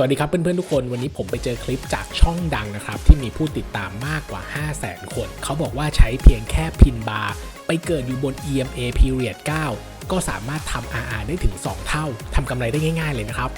สวัสดีครับเพื่อนๆทุกคนวันนี้ผมไปเจอคลิปจากช่องดังนะครับที่มีผู้ติดตามมากกว่า 5 0 0แสนคน เขาบอกว่าใช้เพียงแค่พินบาร์ไปเกิดอยู่บน EMA period 9 ก็สามารถทำ RR ได้ถึง 2 เท่าทำกำไรได้ง่าย ๆ เลยนะครับ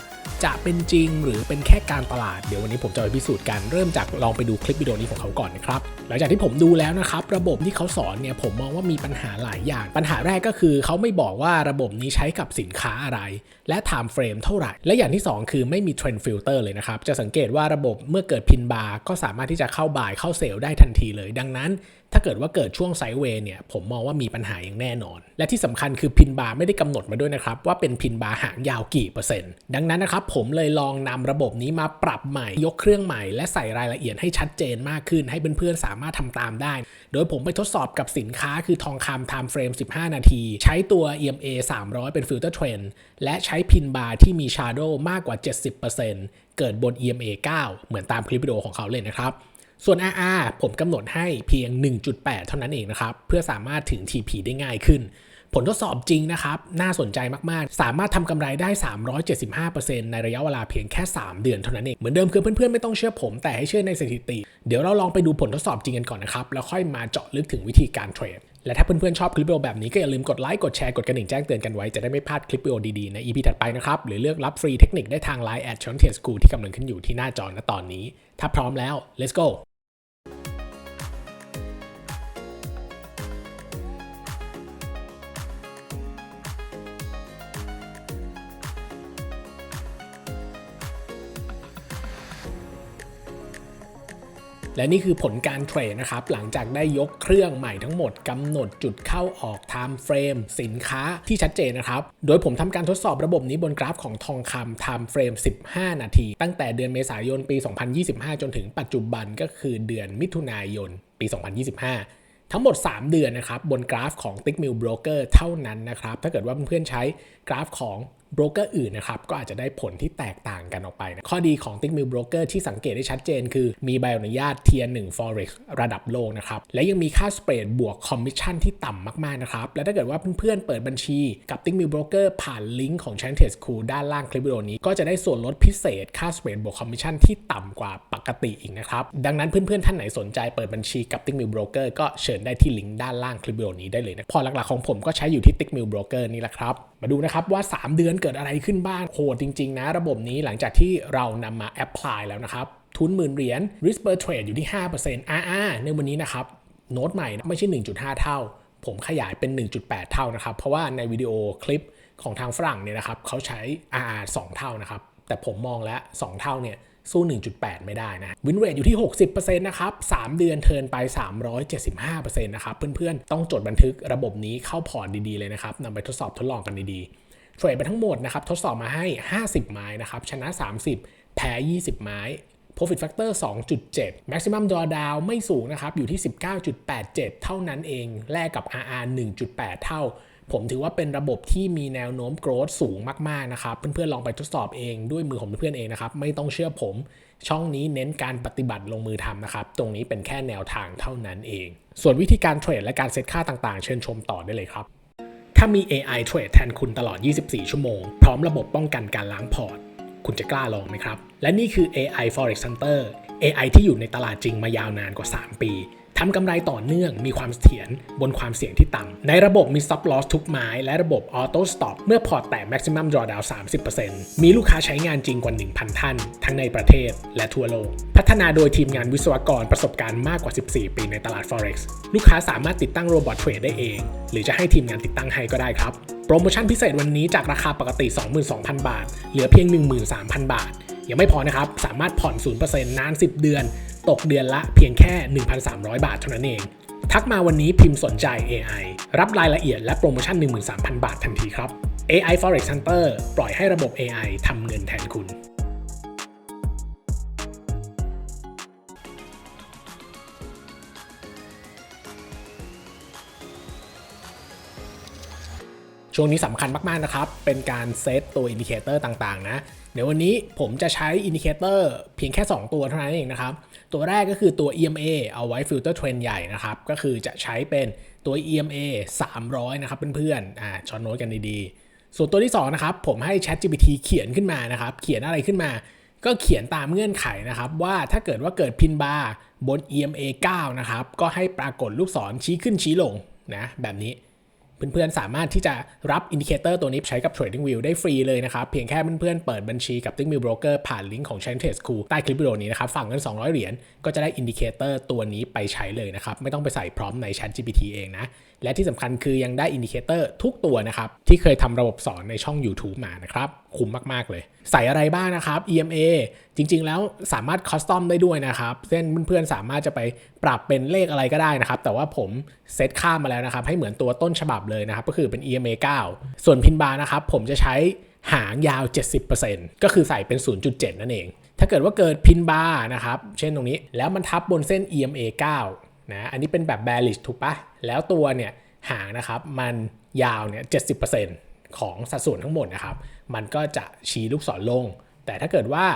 จะเป็นจริงหรือเป็นแค่การตลาดเดี๋ยววันนี้ผมจะไปพิสูจน์กันเริ่มจากลองไปดูคลิปวิดีโอนี้ของเขาก่อนนะครับหลังจากที่ผมดูแล้วนะครับระบบที่เขาสอนเนี่ยผมมองว่ามีปัญหาหลายอย่าง ปัญหาแรกก็คือเขาไม่บอกว่าระบบนี้ใช้กับสินค้าอะไร และ time frame เท่าไหร่ และอย่างที่ 2 คือไม่มี trend filter เลยนะครับจะสังเกตว่าระบบเมื่อเกิดพินบาร์ก็สามารถที่จะเข้าบ่ายเข้าเซลล์ได้ทันทีเลย ดังนั้น ถ้าเกิดว่าเกิดช่วงไซด์เวย์เนี่ยผมมองว่ามีปัญหาอย่างแน่นอน และที่สำคัญคือพินบาร์ไม่ได้กำหนดมาด้วยนะครับ ว่าเป็นพินบาร์หางยาวกี่เปอร์เซ็นต์ดังนั้นนะครับผมเลยลองนำระบบนี้มาปรับใหม่ยกเครื่องใหม่ และใส่รายละเอียดให้ชัดเจนมากขึ้น ให้เพื่อนๆสามารถทำตามได้ โดยผมไปทดสอบกับสินค้าคือทองคำ time frame 15 นาที ใช้ตัว EMA 300 เป็นฟิลเตอร์เทรนและใช้พินบาร์ที่มี shadow มากกว่า 70%เกิดบน EMA 9 เหมือนตามคลิปวิดีโอของเขาเลยนะครับ ส่วน RR ผมกำหนดให้เพียง 1.8 เท่านั้นเองนะครับ เพื่อสามารถถึง TP ได้ง่ายขึ้น ผลทดสอบจริงนะครับ น่าสนใจมากๆ สามารถทำกำไรได้ 375%ในระยะเวลาเพียงแค่ 3 เดือนเท่านั้นเอง เหมือนเดิมคือเพื่อนๆ ไม่ต้องเชื่อผมแต่ให้เชื่อในสถิติ เดี๋ยวเราลองไปดูผลทดสอบจริงกันก่อนนะครับ แล้วค่อยมาเจาะลึกถึงวิธีการเทรดและถ้าเพื่อนๆชอบคลิปวิดีโอแบบนี้ก็อย่าลืมกดไลค์กดแชร์กดกระดิ่งแจ้งเตือนกันไว้ จะได้ไม่พลาดคลิปวิดีโอดีๆใน EP ถัดไปนะครับ หรือเลือกรับฟรีเทคนิคได้ทาง Line แอดชอนเทสคูที่กำลังขึ้นอยู่ที่หน้าจอณตอนนี้ ถ้าพร้อมแล้ว let's go และนี่คือผลการเทรดนะครับ หลังจากได้ยกเครื่องใหม่ทั้งหมดกำหนดจุดเข้าออก time frame สินค้าที่ชัดเจนนะครับ โดยผมทำการทดสอบระบบนี้บนกราฟของทองคำ time frame 15 นาที ตั้งแต่เดือนเมษายนปี 2025 จนถึงปัจจุบันก็คือเดือนมิถุนายนปี 2025ทั้งหมด 3 เดือนนะครับ บนกราฟของ t i c k m i l Broker เท่านั้นนะครับ ถ้าเกิดว่าเพื่อนๆใช้กราฟของ โบรกเกอร์อื่นนะครับก็อาจจะได้ผลที่แตกต่างกันออกไปนะข้อดีของ t i c k m i l Broker ที่สังเกตได้ชัดเจนคือมีใบอนุญาต Tier 1 Forex ระดับโลกนะครับและยังมีค่าสเปรดบวกคอมมิชชั่นที่ต่ำมากๆนะครับและถ้าเกิดว่าเพื่อนๆเปิดบัญชีกับ t i c k m i l Broker ผ่านลิงก์ของ c h a n t e s Cool ด้านล่างคลิปวิดีโอนี้ก็จะได้ส่วนลดพิเศษค่าสเปรดบวกคอมมิชชั่นที่ต่ำกว่าปกติอีกนะครับดังนั้นเพื่อนๆท่านไหนสนใจเปิดบัญชีกับ t i c k m i l Broker ก็เชิญได้ที่ลิงก์ด้านล่างคลิปวิดีโอนี้ได้เลยนะพอหลักๆของผมก็ใช้อยู่ที่ t i c k m i l Broker นี่แหละครับ มาดูนะครับว่า 3 เดือนเกิดอะไรขึ้นบ้างโหดจริง ๆ นะ ระบบนี้หลังจากที่เรานำมาแอพพลายแล้วนะครับ ทุนหมื่นเหรียญ risk per trade อยู่ที่ 5% RR ในวันนี้นะครับ โน้ตใหม่ไม่ใช่ 1.5 เท่า ผมขยายเป็น 1.8 เท่านะครับ เพราะว่าในวิดีโอคลิปของทางฝรั่งเนี่ยนะครับเขาใช้ RR 2 เท่านะครับ แต่ผมมองแล้ว 2 เท่าเนี่ย สู้ 1.8 ไม่ได้นะวินเรทอยู่ที่ 60%นะครับ3เดือนเทิร์นไป 375%นะครับเพื่อนๆ ต้องจดบันทึกระบบนี้เข้าพอร์ตดีๆ เลยนะครับนำไปทดสอบทดลองกันดีๆเทรดไปทั้งหมดนะครับทดสอบมาให้ 50 ไม้นะครับชนะ 30 แพ้ 20 ไม้ Profit Factor 2.7 Maximum Drawdown ไม่สูงนะครับ อยู่ที่ 19.87 เท่านั้นเอง แลกกับ RR 1.8 เท่า ผมถือว่าเป็นระบบที่มีแนวโน้มโกรธสูงมากๆนะครับ เพื่อนๆลองไปทดสอบเองด้วยมือของเพื่อนๆเองนะครับ ไม่ต้องเชื่อผม ช่องนี้เน้นการปฏิบัติลงมือทำนะครับ ตรงนี้เป็นแค่แนวทางเท่านั้นเอง ส่วนวิธีการเทรดและการเซตค่าต่างๆ เชิญชมต่อได้เลยครับ ถ้ามี AI เทรดแทนคุณตลอด 24 ชั่วโมง พร้อมระบบป้องกันการล้างพอร์ต คุณจะกล้าลองไหมครับ และนี่คือ AI Forex Hunter AI ที่อยู่ในตลาดจริงมายาวนานกว่า 3 ปี ทำกำไรต่อเนื่องมีความเสถียรบนความเสี่ยงที่ต่ำในระบบมี stop loss ทุกไม้ และระบบ auto stop เมื่อพอร์ตแตะ maximum drawdown 30%มีลูกค้าใช้งานจริงกว่า 1,000 ท่าน ทั้งในประเทศและทั่วโลก พัฒนาโดยทีมงานวิศวกรประสบการณ์มากกว่า 14 ปีในตลาด forex ลูกค้าสามารถติดตั้งโรบอทเทรดได้เอง หรือจะให้ทีมงานติดตั้งให้ก็ได้ครับ โปรโมชั่นพิเศษวันนี้จากราคาปกติ 22,000 บาท เหลือเพียง 13,000 บาท ยังไม่พอนะครับ สามารถผ่อน 0%นาน 10 เดือน ตกเดือนละเพียงแค่ 1,300 บาทเท่านั้นเอง ทักมาวันนี้พิมพ์สนใจ AI รับรายละเอียดและโปรโมชั่น 13,000 บาททันทีครับ AI Forex Hunter ปล่อยให้ระบบ AI ทำเงินแทนคุณ ช่วงนี้สำคัญมากๆนะครับ เป็นการเซตตัวอินดิเคเตอร์ต่างๆนะ เดี๋ยววันนี้ผมจะใช้อินดิเคเตอร์เพียงแค่ 2 ตัวเท่านั้นเองนะครับ ตัวแรกก็คือตัว EMA เอาไว้ฟิลเตอร์เทรนใหญ่นะครับ ก็คือจะใช้เป็นตัว EMA 300 นะครับเพื่อนๆ อ่าช็อตโน้ตกันดีๆ ส่วนตัวที่ 2 นะครับ ผมให้ ChatGPT เขียนขึ้นมานะครับ เขียนอะไรขึ้นมา ก็เขียนตามเงื่อนไขนะครับ ว่าถ้าเกิดว่าเกิดพินบาร์บน EMA 9 นะครับ ก็ให้ปรากฏลูกศรชี้ขึ้นชี้ลงนะแบบนี้ เพื่อนๆ สามารถที่จะรับอินดิเคเตอร์ตัวนี้ใช้กับ TradingView ได้ฟรีเลยนะครับ เพียงแค่เพื่อนๆ เปิดบัญชีกับ TradingView Broker ผ่านลิงก์ของ Chain Trade School ใต้คลิปวิดีโอนี้นะครับ ฝั่งเงิน200 เหรียญก็จะได้อินดิเคเตอร์ตัวนี้ไปใช้เลยนะครับ ไม่ต้องไปใส่พร้อมใน ChatGPT เองนะ และที่สำคัญคือยังได้อินดิเคเตอร์ทุกตัวนะครับ ที่เคยทำระบบสอนในช่อง YouTube มานะครับ คุ้มมาก ๆ เลย ใส่อะไรบ้างนะครับ EMA จริง ๆ แล้วสามารถคอสตอมได้ด้วยนะครับ เช่นเพื่อนๆ สามารถจะไปปรับเป็นเลขอะไรก็ได้นะครับ แต่ว่าผมเซตค่ามาแล้วนะครับ ให้เหมือนตัวต้นฉบับเลยนะครับ ก็คือเป็น EMA 9 ส่วนพินบาร์นะครับ ผมจะใช้หางยาว 70%ก็คือใส่เป็น 0.7 นั่นเอง ถ้าเกิดว่าเกิดพินบาร์นะครับ เช่นตรงนี้ แล้วมันทับบนเส้น EMA 9 นะอันนี้เป็นแบบ bearish ถูกปะแล้วตัวเนี่ยหางนะครับมันยาวเนี่ย70%ของสัดส่วนทั้งหมดนะครับ มันก็จะชี้ลูกศรลง แต่ถ้าเกิดว่า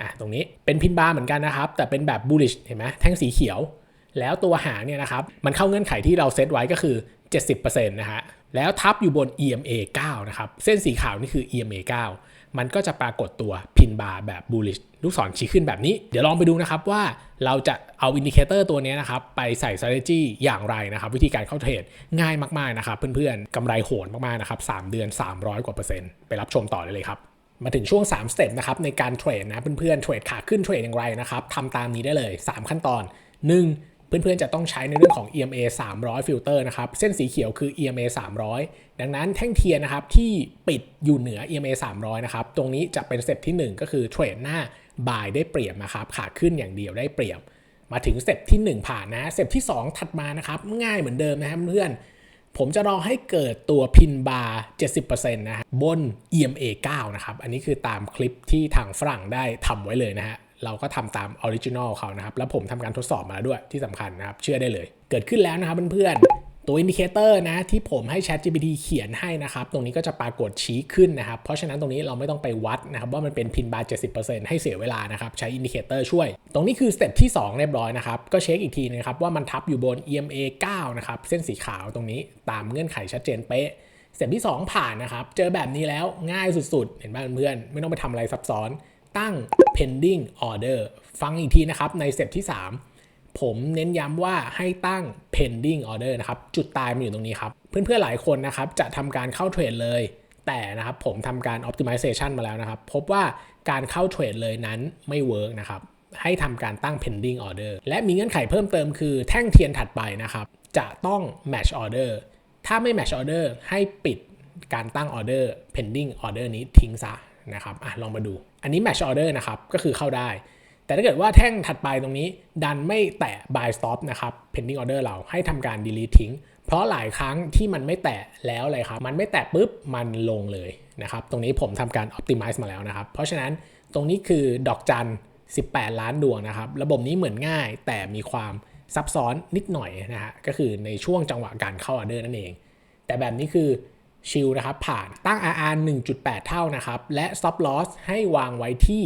อะตรงนี้เป็นพินบาร์เหมือนกันนะครับ แต่เป็นแบบ bullish เห็นไหมแท่งสีเขียว แล้วตัวหางเนี่ยนะครับมันเข้าเงื่อนไขที่เราเซตไว้ก็คือ 70%นะฮะ แล้วทับอยู่บน EMA 9 นะครับ เส้นสีขาวนี่คือ EMA 9 มันก็จะปรากฏตัวพินบาร์แบบ bullish ลูกศรชี้ขึ้นแบบนี้ เดี๋ยวลองไปดูนะครับว่าเราจะเอาอินดิเคเตอร์ตัวนี้นะครับ ไปใส่ strategy อย่างไรนะครับ วิธีการเข้าเทรดง่ายมาก ๆ นะครับ เพื่อนๆกำไรโหดมาก ๆ นะครับ 3 เดือน 300 กว่าเปอร์เซ็นต์ไปรับชมต่อได้เลยครับมาถึงช่วง 3 สเต็ปนะครับในการเทรดนะเพื่อนๆเทรดขาขึ้นเทรดอย่างไรนะครับทำตามนี้ได้เลย 3 ขั้นตอน 1. เพื่อนๆจะต้องใช้ในเรื่องของ EMA 300 ฟิลเตอร์นะครับ เส้นสีเขียวคือ EMA 300 ดังนั้นแท่งเทียนนะครับที่ปิดอยู่เหนือ EMA 300 นะครับ ตรงนี้จะเป็นสเต็ปที่ 1 ก็คือเทรดหน้าบายได้เปรียบนะครับ ขาขึ้นอย่างเดียวได้เปรียบ มาถึงสเต็ปที่ 1 ผ่านนะสเต็ปที่ 2 ถัดมานะครับ ง่ายเหมือนเดิมนะครับเพื่อนผมจะรอให้เกิดตัวพินบาร์70%นะฮะบน EMA 9 นะครับ อันนี้คือตามคลิปที่ทางฝรั่งได้ทำไว้เลยนะฮะ เราก็ทำตามออริจินอลเขานะครับ แล้วผมทำการทดสอบมาด้วยที่สำคัญนะครับ เชื่อได้เลย เกิดขึ้นแล้วนะครับเพื่อนๆ ตัวอินดิเคเตอร์นะที่ผมให้ ChatGPT เขียนให้นะครับ ตรงนี้ก็จะปรากฏชี้ขึ้นนะครับ เพราะฉะนั้นตรงนี้เราไม่ต้องไปวัดนะครับ ว่ามันเป็นพินบาร์70%ให้เสียเวลานะครับ ใช้อินดิเคเตอร์ช่วย ตรงนี้คือสเต็ปที่ 2 เรียบร้อยนะครับ ก็เช็คอีกทีนะครับว่ามันทับอยู่บน EMA 9นะครับเส้นสีขาวตรงนี้ตามเงื่อนไขชัดเจนเป๊ะสเต็ปที่ 2 ผ่านนะครับ เจอแบบนี้แล้วง่ายสุดๆ เห็นไหมเพื่อนๆ ไม่ต้องไปทำอะไรซับซ้อน ตั้ง pending order ฟังอีกทีนะครับในสเต็ปที่ 3 ผมเน้นย้ำว่าให้ตั้ง pending order นะครับ จุดตายมันอยู่ตรงนี้ครับ เพื่อนๆหลายคนนะครับจะทำการเข้าเทรดเลย แต่นะครับผมทำการ optimization มาแล้วนะครับ พบว่าการเข้าเทรดเลยนั้นไม่เวิร์กนะครับ ให้ทำการตั้ง pending order และมีเงื่อนไขเพิ่มเติมคือแท่งเทียนถัดไปนะครับ จะต้อง match order ถ้าไม่ match order ให้ปิดการตั้ง order pending order นี้ทิ้งซะ นะครับอะลองมาดู อันนี้ match order นะครับ ก็คือเข้าได้ แต่ถ้าเกิดว่าแท่งถัดไปตรงนี้ ดันไม่แตะ buy stop นะครับ pending order เราให้ทำการ delete ทิ้ง เพราะหลายครั้งที่มันไม่แตะแล้วเลยครับ มันไม่แตะปุ๊บ มันลงเลยนะครับ ตรงนี้ผมทำการ optimize มาแล้วนะครับ เพราะฉะนั้นตรงนี้คือดอกจัน 18 ล้านดวงนะครับ ระบบนี้เหมือนง่าย แต่มีความซับซ้อนนิดหน่อยนะฮะ ก็คือในช่วงจังหวะการเข้าออเดอร์นั่นเอง แต่แบบนี้คือ ชิลนะครับผ่านตั้ง RR 1.8 เท่านะครับ และ stop loss ให้วางไว้ที่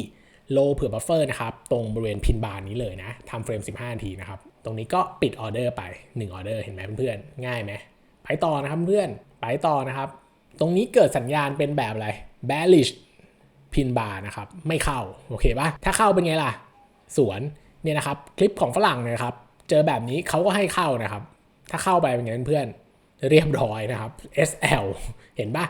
low เผื่อ buffer นะครับ ตรงบริเวณพินบาร์นี้เลยนะทำเฟรม 15นาทีนะครับ ตรงนี้ก็ปิดออเดอร์ไป 1 ออเดอร์เห็นไหมเพื่อนๆ ง่ายไหมไปต่อนะครับเพื่อนไปต่อนะครับ ตรงนี้เกิดสัญญาณเป็นแบบอะไร bearish พินบาร์นะครับ ไม่เข้า โอเคปะถ้าเข้าเป็นไงล่ะ สวนเนี่ยนะครับ คลิปของฝรั่งนะครับ เจอแบบนี้เขาก็ให้เข้านะครับ ถ้าเข้าไปเป็นไงเพื่อนๆ เรียบร้อยนะครับ SL เห็นปะ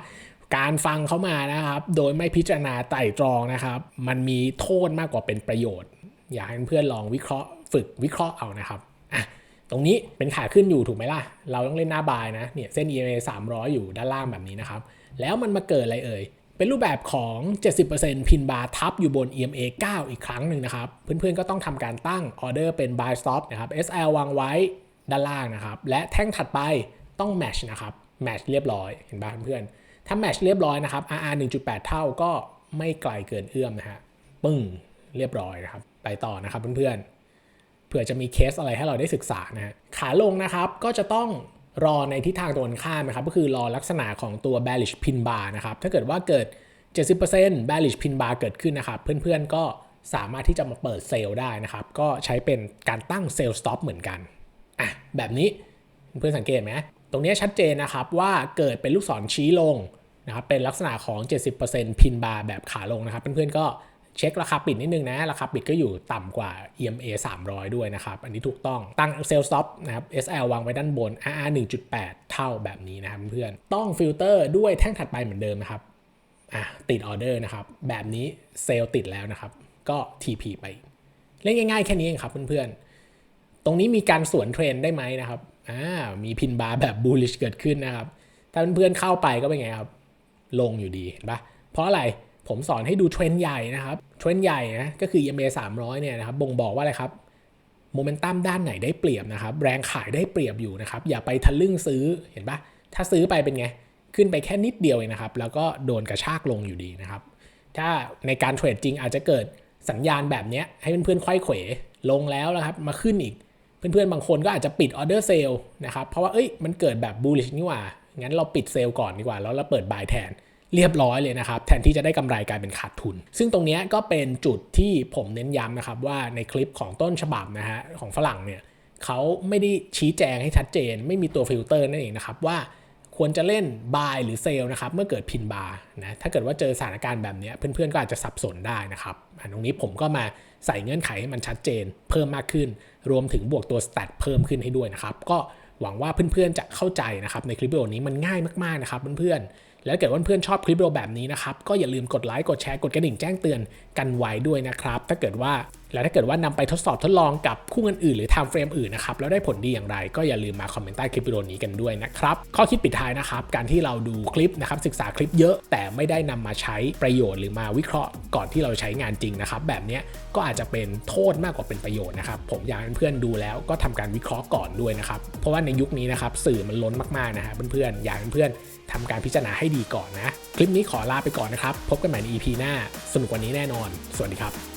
การฟังเขามานะครับ โดยไม่พิจารณาไต่ตรองนะครับ มันมีโทษมากกว่าเป็นประโยชน์ อยากให้เพื่อนลองวิเคราะห์ฝึกวิเคราะห์เอานะครับอะตรงนี้เป็นขาขึ้นอยู่ถูกไหมล่ะ เราต้องเล่นหน้าบายนะเนี่ยเส้น EMA 300 อยู่ด้านล่างแบบนี้นะครับ แล้วมันมาเกิดอะไรเอ่ย เป็นรูปแบบของ 70%พินบาร์ทับอยู่บน EMA 9 อีกครั้งหนึ่งนะครับ เพื่อนๆก็ต้องทำการตั้งออเดอร์เป็น buy stop นะครับ SL วางไว้ด้านล่างนะครับ และแท่งถัดไป ต้อง match นะครับ match เรียบร้อยเห็นป่ะเพื่อน ถ้า match เรียบร้อยนะครับ RR 1.8 เท่าก็ไม่ไกลเกินเอื้อมนะฮะปึ้งเรียบร้อยนะครับ ไปต่อนะครับเพื่อนๆเผื่อจะมีเคสอะไรให้เราได้ศึกษานะฮะขาลงนะครับก็จะต้องรอในทิศทางตรงกันข้ามนะครับก็คือรอลักษณะของตัว bearish pin bar นะครับถ้าเกิดว่าเกิด 70% bearish pin bar เกิดขึ้นนะครับ เพื่อนๆก็สามารถที่จะมาเปิดเซลล์ได้นะครับ ก็ใช้เป็นการตั้งเซลล์ stop เหมือนกันอะแบบนี้เพื่อนสังเกตไหม รงนี้ชัดเจนนะครับว่าเกิดเป็นลูกศรชี้ลงนะครับเป็นลักษณะของ 70%พินบาร์แบบขาลงนะครับ เพื่อนๆก็เช็คราคาปิดนิดนึงนะ ราคาปิดก็อยู่ต่ำกว่า EMA 300 ด้วยนะครับ อันนี้ถูกต้องตั้งเซลล์ stop นะครับ SL วางไว้ด้านบน RR 1.8 เท่าแบบนี้นะครับเพื่อนๆต้องฟิลเตอร์ด้วยแท่งถัดไปเหมือนเดิมนะครับอะติดออเดอร์นะครับ แบบนี้เซลล์ติดแล้วนะครับ ก็ TP ไป เล่นง่ายๆแค่นี้เองครับเพื่อนๆ ตรงนี้มีการสวนเทรนได้ไหมนะครับ อ่ามีพินบาร์แบบ bullish เกิดขึ้นนะครับ ถ้าเพื่อนๆเข้าไปก็เป็นไงครับ ลงอยู่ดีเห็นปะเพราะอะไรผมสอนให้ดูเทรนใหญ่นะครับเทรนใหญ่นะก็คือ EMA 300 เนี่ยนะครับบ่งบอกว่าอะไรครับโมเมนตัมด้านไหนได้เปรียบนะครับ แรงขายได้เปรียบอยู่นะครับ อย่าไปทะลึ่งซื้อเห็นปะถ้าซื้อไปเป็นไง ขึ้นไปแค่นิดเดียวเองนะครับ แล้วก็โดนกระชากลงอยู่ดีนะครับ ถ้าในการเทรดจริงอาจจะเกิดสัญญาณแบบเนี้ยให้เพื่อนๆไขว้เขวลงแล้วนะครับ มาขึ้นอีก เพื่อนๆ บางคนก็อาจจะปิดออเดอร์เซลนะครับ เพราะว่าเอ้ยมันเกิดแบบบูลลิชนี่หว่า งั้นเราปิดเซลล์ก่อนดีกว่า แล้วเราเปิดบายแทนเรียบร้อยเลยนะครับ แทนที่จะได้กำไรกลายเป็นขาดทุน ซึ่งตรงนี้ก็เป็นจุดที่ผมเน้นย้ำนะครับว่าในคลิปของต้นฉบับนะฮะของฝรั่งเนี่ยเขาไม่ได้ชี้แจงให้ชัดเจน ไม่มีตัวฟิลเตอร์นั่นเองนะครับว่า ควรจะเล่น buy หรือ sell นะครับเมื่อเกิดพินบาร์นะถ้าเกิดว่าเจอสถานการณ์แบบนี้เพื่อนๆก็อาจจะสับสนได้นะครับตรงนี้ผมก็มาใส่เงื่อนไขให้มันชัดเจนเพิ่มมากขึ้น รวมถึงบวกตัว stat เพิ่มขึ้นให้ด้วยนะครับก็หวังว่าเพื่อนๆจะเข้าใจนะครับในคลิปวิดีโอนี้มันง่ายมากๆนะครับเพื่อนๆ แล้วเกิดว่าเพื่อนๆชอบคลิปวิดีโอแบบนี้นะครับก็อย่าลืมกดไลค์กดแชร์กดกระดิ่งแจ้งเตือนกันไว้ด้วยนะครับถ้าเกิดว่าแล้วถ้าเกิดว่านำไปทดสอบทดลองกับคู่เงินอื่นหรือ time frame อื่นนะครับแล้วได้ผลดีอย่างไร ก็อย่าลืมมาคอมเมนต์ใต้คลิปวิดีโอนี้กันด้วยนะครับข้อคิดปิดท้ายนะครับการที่เราดูคลิปนะครับศึกษาคลิปเยอะ แต่ไม่ได้นำมาใช้ประโยชน์หรือมาวิเคราะห์ก่อนที่เราใช้งานจริงนะครับแบบนี้ก็อาจจะเป็นโทษมากกว่าเป็นประโยชน์นะครับผมอยากให้เพื่อนๆดูแล้วก็ทำการวิเคราะห์ก่อนด้วยนะครับเพราะว่าในยุคนี้นะครับสื่อมันล้นมากๆนะฮะเพื่อนๆอยากให้เพื่อนๆทำการพิจารณาให้ดีก่อนนะ คลิปนี้ขอลาไปก่อนนะครับ พบกันใหม่ใน EP หน้า สนุกกว่านี้แน่นอน สวัสดีครับ